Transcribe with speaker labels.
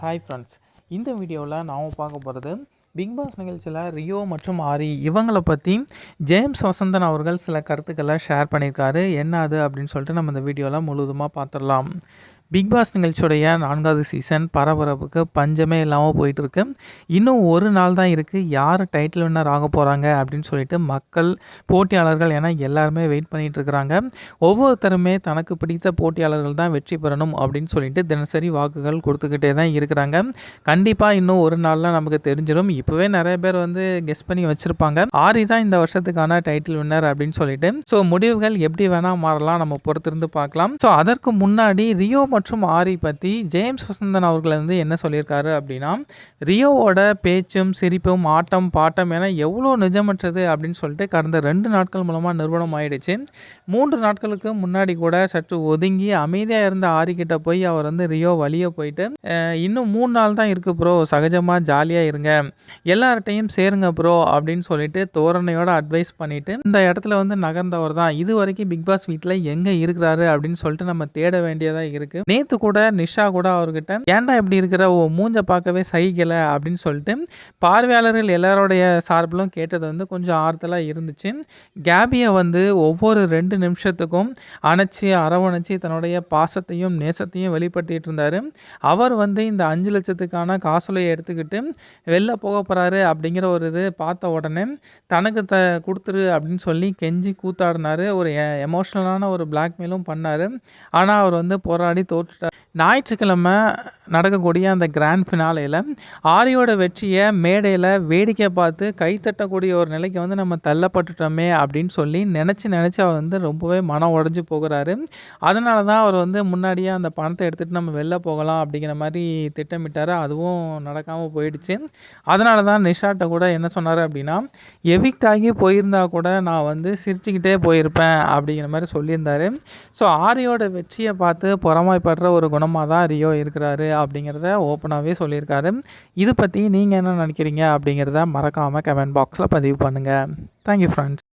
Speaker 1: Hi friends இந்த வீடியோவில் நாம் பார்க்க போகிறது பிக் பாஸ் நிகழ்ச்சியில் ரியோ மற்றும் ஆரி இவங்களை பற்றி ஜேம்ஸ் வசந்தன் அவர்கள் சில கருத்துக்களை ஷேர் பண்ணியிருக்காரு. என்ன அது அப்படின்னு சொல்லிட்டு நம்ம இந்த வீடியோவில் முழுவதுமாக பார்த்துடலாம். பிக் பாஸ் நிகழ்ச்சியுடைய நான்காவது சீசன் பரபரப்புக்கு பஞ்சமே இல்லாமல் போயிட்டுருக்கு. இன்னும் ஒரு நாள் தான் இருக்குது யார் டைட்டில் வின்னர் ஆக போகிறாங்க அப்படின்னு சொல்லிட்டு மக்கள் போட்டியாளர்கள் என எல்லாருமே வெயிட் பண்ணிகிட்டு இருக்கிறாங்க. ஒவ்வொருத்தருமே தனக்கு பிடித்த போட்டியாளர்கள் தான் வெற்றி பெறணும் அப்படின்னு சொல்லிட்டு தினசரி வாக்குகள் கொடுத்துக்கிட்டே தான் இருக்கிறாங்க. கண்டிப்பாக இன்னும் ஒரு நாளில் நமக்கு தெரிஞ்சிடும். இப்போவே நிறைய பேர் வந்து கெஸ் பண்ணி வச்சுருப்பாங்க. ஆரி தான் இந்த வருஷத்துக்கான டைட்டில் வின்னர் அப்படின்னு சொல்லிட்டு. ஸோ முடிவுகள் எப்படி வேணால் மாறலாம். நம்ம பொறுத்திருந்து பார்க்கலாம். ஸோ அதற்கு முன்னாடி ரியோ மற்றும் ஆரி பற்றி ஜேம்ஸ் வசந்தன் அவர்கள் வந்து என்ன சொல்லியிருக்காரு அப்படின்னா ரியோவோட பேச்சும் சிரிப்பும் ஆட்டம் பாட்டம் என எவ்வளோ நிஜமற்றது அப்படின்னு சொல்லிட்டு கடந்த ரெண்டு நாட்கள் மூலமாக நிறுவனம் ஆயிடுச்சு. மூன்று நாட்களுக்கு முன்னாடி கூட சற்று ஒதுங்கி அமைதியாக இருந்த ஆரி போய் அவர் வந்து ரியோ வழியே போயிட்டு இன்னும் மூணு நாள் தான் இருக்குது ப்ரோ சகஜமாக ஜாலியாக இருங்க. எல்லார்ட்டையும் சேருங்க ப்ரோ அப்படின்னு சொல்லிட்டு தோரணையோட அட்வைஸ் பண்ணிவிட்டு இந்த இடத்துல வந்து நகர்ந்தவர் தான். இது வரைக்கும் பிக் பாஸ் வீட்டில் எங்கே இருக்கிறாரு அப்படின்னு சொல்லிட்டு நம்ம தேட வேண்டியதாக இருக்குது நேற்று கூட நிஷா கூட அவர்கிட்ட ஏன்டா இப்படி இருக்கிற? ஓ மூஞ்ச பார்க்கவே சகிக்கல. அப்படின்னு சொல்லிட்டு பார்வையாளர்கள் எல்லாரோடைய சார்பிலும் கேட்டது வந்து கொஞ்சம் ஆறுதலாக இருந்துச்சு. கேபியை வந்து ஒவ்வொரு ரெண்டு நிமிஷத்துக்கும் அணைச்சி அரவணைச்சி தன்னுடைய பாசத்தையும் நேசத்தையும் வெளிப்படுத்திட்டு இருந்தார். அவர் வந்து இந்த அஞ்சு லட்சத்துக்கான காசோலையை எடுத்துக்கிட்டு வெளில போக போகிறாரு அப்படிங்கிற ஒரு இது பார்த்த உடனே தனக்கு த கொடுத்துரு அப்படின்னு சொல்லி கெஞ்சி கூத்தாடினார். ஒரு எமோஷ்னலான ஒரு பிளாக்மெயிலும் பண்ணார். ஆனால் அவர் வந்து போராடி தோற்றுட்டார். ஞாயிற்றுக்கிழமை நடக்கக்கூடிய அந்த கிராண்ட் ஃபினாலையில் ஆரியோட வெற்றியை மேடையில் வேடிக்கை பார்த்து கைத்தட்டக்கூடிய ஒரு நிலைக்கு வந்து நம்ம தள்ளப்பட்டுட்டோமே அப்படின்னு சொல்லி நினச்சி நினச்சி அவர் வந்து ரொம்பவே மனம் உடஞ்சி போகிறாரு. அதனால தான் அவர் வந்து முன்னாடியே அந்த பணத்தை எடுத்துகிட்டு நம்ம வெளில போகலாம் அப்படிங்கிற மாதிரி திட்டமிட்டார். அதுவும் நடக்காமல் போயிடுச்சு. அதனால தான் நிஷாட்ட கூட என்ன சொன்னார் அப்படின்னா எவிக்ட் ஆகி போயிருந்தா கூட நான் வந்து சிரிச்சுக்கிட்டே போயிருப்பேன் அப்படிங்கிற மாதிரி சொல்லியிருந்தார். ஸோ ஆரியோட வெற்றியை பார்த்து பொறாமைப்படுற ஒரு குணமாக தான் ரியோ இருக்கிறாரு அப்படிங்கிறத ஓப்பனாகவே சொல்லியிருக்காரு. இது பற்றி நீங்கள் என்ன நினைக்கிறீங்க அப்படிங்கிறத மறக்காமல் கமெண்ட் பாக்ஸில் பதிவு பண்ணுங்கள் தேங்க்யூ ஃப்ரெண்ட்ஸ்